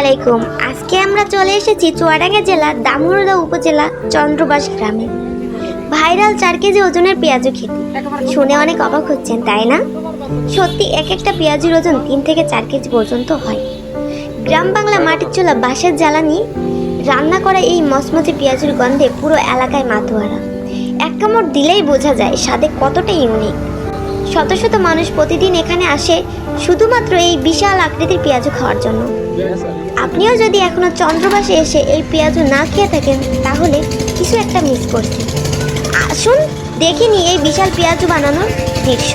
আলাইকুম। আজকে আমরা চলে এসেছি চুয়াডাঙ্গা জেলার দামুড়দা উপজেলা চন্দ্রবাস গ্রামে। ভাইরাল চার কেজি ওজনের পেঁয়াজু খেতে। শুনে অনেক অবাক হচ্ছেন, তাই না? সত্যি, এক একটা পেঁয়াজুর ওজন তিন থেকে চার কেজি পর্যন্ত হয়। গ্রাম বাংলা মাটির চুলা বাঁশের জ্বালানি, রান্না করা এই মচমচে পেঁয়াজুর গন্ধে পুরো এলাকায় মাতোয়ারা। এক কামড় দিলেই বোঝা যায়, স্বাদে কতটা ইউনিক শত শত মানুষ প্রতিদিন এখানে আসে শুধুমাত্র এই বিশাল আকৃতির পেঁয়াজু খাওয়ার জন্য। আপনিও যদি এখনও চন্দ্রবাসে এসে এই পেঁয়াজু না খেয়ে থাকেন, তাহলে কিছু একটা মিস করছেন আসুন দেখিনি এই বিশাল পেঁয়াজু বানানোর দৃশ্য।